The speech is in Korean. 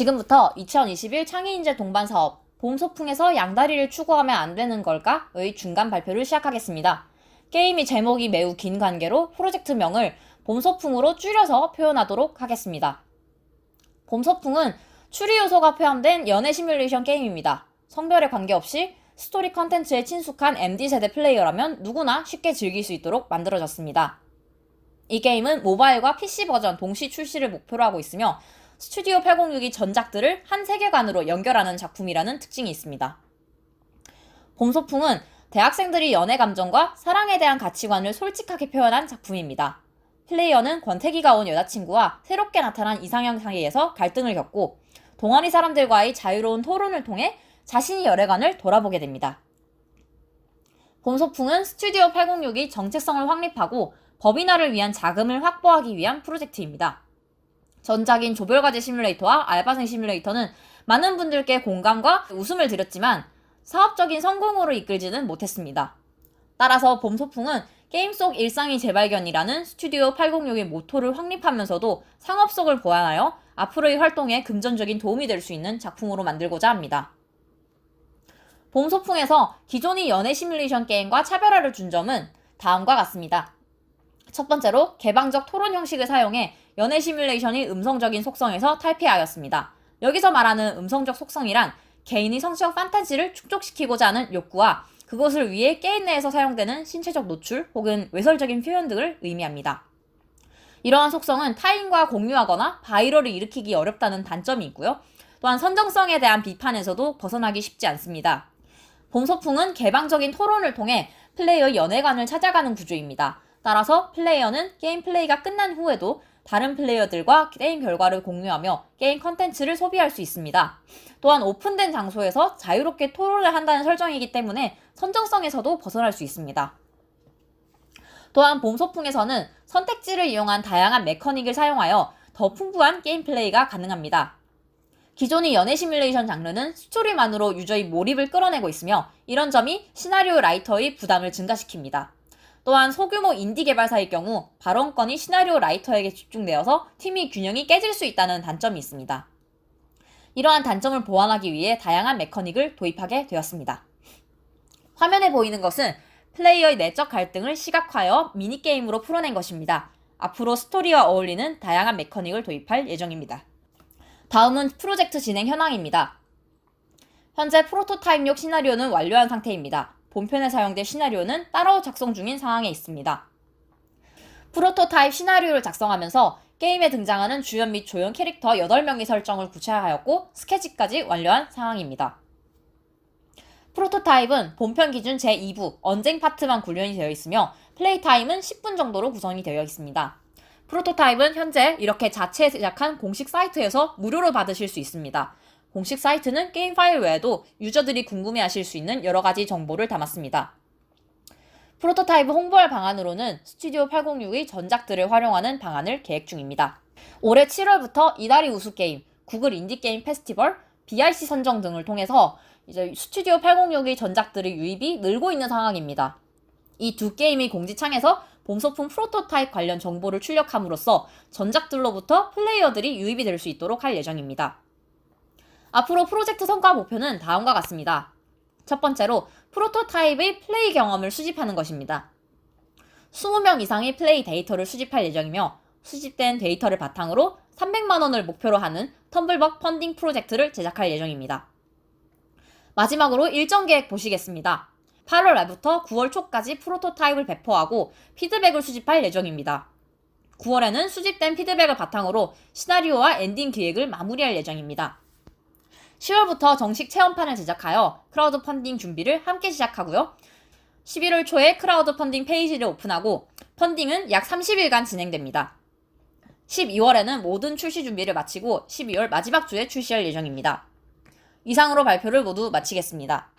지금부터 2021 창의인재 동반 사업 봄 소풍에서 양다리를 추구하면 안 되는 걸까의 중간 발표를 시작하겠습니다. 게임이 제목이 매우 긴 관계로 프로젝트명을 봄 소풍으로 줄여서 표현하도록 하겠습니다. 봄 소풍은 추리 요소가 포함된 연애 시뮬레이션 게임입니다. 성별에 관계없이 스토리 컨텐츠에 친숙한 MD세대 플레이어라면 누구나 쉽게 즐길 수 있도록 만들어졌습니다. 이 게임은 모바일과 PC 버전 동시 출시를 목표로 하고 있으며 스튜디오 806이 전작들을 한 세계관으로 연결하는 작품이라는 특징이 있습니다. 봄소풍은 대학생들이 연애 감정과 사랑에 대한 가치관을 솔직하게 표현한 작품입니다. 플레이어는 권태기가 온 여자친구와 새롭게 나타난 이상형 사이에서 갈등을 겪고 동아리 사람들과의 자유로운 토론을 통해 자신의 열애관을 돌아보게 됩니다. 봄소풍은 스튜디오 806이 정체성을 확립하고 법인화를 위한 자금을 확보하기 위한 프로젝트입니다. 전작인 조별과제 시뮬레이터와 알바생 시뮬레이터는 많은 분들께 공감과 웃음을 드렸지만 사업적인 성공으로 이끌지는 못했습니다. 따라서 봄 소풍은 게임 속 일상의 재발견이라는 스튜디오 806의 모토를 확립하면서도 상업 속을 보완하여 앞으로의 활동에 금전적인 도움이 될 수 있는 작품으로 만들고자 합니다. 봄 소풍에서 기존의 연애 시뮬레이션 게임과 차별화를 준 점은 다음과 같습니다. 첫 번째로 개방적 토론 형식을 사용해 연애 시뮬레이션의 음성적인 속성에서 탈피하였습니다. 여기서 말하는 음성적 속성이란 개인의 성적 판타지를 축적시키고자 하는 욕구와 그것을 위해 게임 내에서 사용되는 신체적 노출 혹은 외설적인 표현 등을 의미합니다. 이러한 속성은 타인과 공유하거나 바이럴을 일으키기 어렵다는 단점이 있고요. 또한 선정성에 대한 비판에서도 벗어나기 쉽지 않습니다. 봄소풍은 개방적인 토론을 통해 플레이어의 연애관을 찾아가는 구조입니다. 따라서 플레이어는 게임 플레이가 끝난 후에도 다른 플레이어들과 게임 결과를 공유하며 게임 컨텐츠를 소비할 수 있습니다. 또한 오픈된 장소에서 자유롭게 토론을 한다는 설정이기 때문에 선정성에서도 벗어날 수 있습니다. 또한 봄소풍에서는 선택지를 이용한 다양한 메커닉을 사용하여 더 풍부한 게임 플레이가 가능합니다. 기존의 연애 시뮬레이션 장르는 스토리만으로 유저의 몰입을 끌어내고 있으며 이런 점이 시나리오 라이터의 부담을 증가시킵니다. 또한 소규모 인디 개발사의 경우 발언권이 시나리오 라이터에게 집중되어서 팀의 균형이 깨질 수 있다는 단점이 있습니다. 이러한 단점을 보완하기 위해 다양한 메커닉을 도입하게 되었습니다. 화면에 보이는 것은 플레이어의 내적 갈등을 시각화하여 미니게임으로 풀어낸 것입니다. 앞으로 스토리와 어울리는 다양한 메커닉을 도입할 예정입니다. 다음은 프로젝트 진행 현황입니다. 현재 프로토타입용 시나리오는 완료한 상태입니다. 본편에 사용될 시나리오는 따로 작성 중인 상황에 있습니다. 프로토타입 시나리오를 작성하면서 게임에 등장하는 주연 및 조연 캐릭터 8명의 설정을 구체화하였고 스케치까지 완료한 상황입니다. 프로토타입은 본편 기준 제2부 언쟁 파트만 구현이 되어 있으며 플레이 타임은 10분 정도로 구성이 되어 있습니다. 프로토타입은 현재 이렇게 자체 제작한 공식 사이트에서 무료로 받으실 수 있습니다. 공식 사이트는 게임 파일 외에도 유저들이 궁금해하실 수 있는 여러 가지 정보를 담았습니다. 프로토타입 홍보할 방안으로는 스튜디오 806의 전작들을 활용하는 방안을 계획 중입니다. 올해 7월부터 이달의 우수 게임, 구글 인디 게임 페스티벌, BRC 선정 등을 통해서 이제 스튜디오 806의 전작들의 유입이 늘고 있는 상황입니다. 이 두 게임의 공지창에서 봄소풍 프로토타입 관련 정보를 출력함으로써 전작들로부터 플레이어들이 유입이 될 수 있도록 할 예정입니다. 앞으로 프로젝트 성과 목표는 다음과 같습니다. 첫 번째로 프로토타입의 플레이 경험을 수집하는 것입니다. 20명 이상의 플레이 데이터를 수집할 예정이며 수집된 데이터를 바탕으로 300만 원을 목표로 하는 텀블벅 펀딩 프로젝트를 제작할 예정입니다. 마지막으로 일정 계획 보시겠습니다. 8월 말부터 9월 초까지 프로토타입을 배포하고 피드백을 수집할 예정입니다. 9월에는 수집된 피드백을 바탕으로 시나리오와 엔딩 기획을 마무리할 예정입니다. 10월부터 정식 체험판을 제작하여 크라우드 펀딩 준비를 함께 시작하고요. 11월 초에 크라우드 펀딩 페이지를 오픈하고 펀딩은 약 30일간 진행됩니다. 12월에는 모든 출시 준비를 마치고 12월 마지막 주에 출시할 예정입니다. 이상으로 발표를 모두 마치겠습니다.